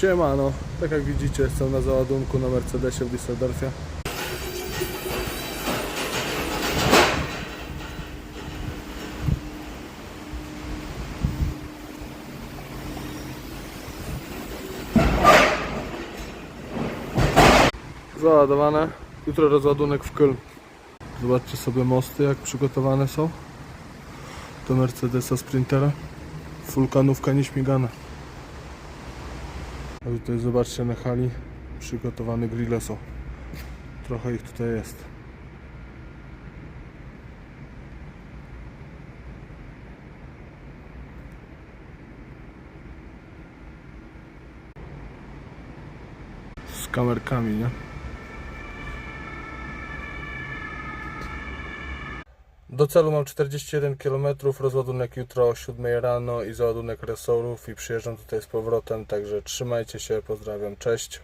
Siemano, tak jak widzicie jestem na załadunku na Mercedesie w Düsseldorfie. Załadowane. Jutro rozładunek w Köln. Zobaczcie sobie mosty jak przygotowane są. Do Mercedesa Sprintera. Fulkanówka nieśmigana. A tutaj zobaczcie na hali przygotowane grille są. Trochę ich tutaj jest. Z kamerkami, nie? Do celu mam 41 km, rozładunek jutro o 7 rano i załadunek resorów i przyjeżdżam tutaj z powrotem, także trzymajcie się, pozdrawiam, cześć.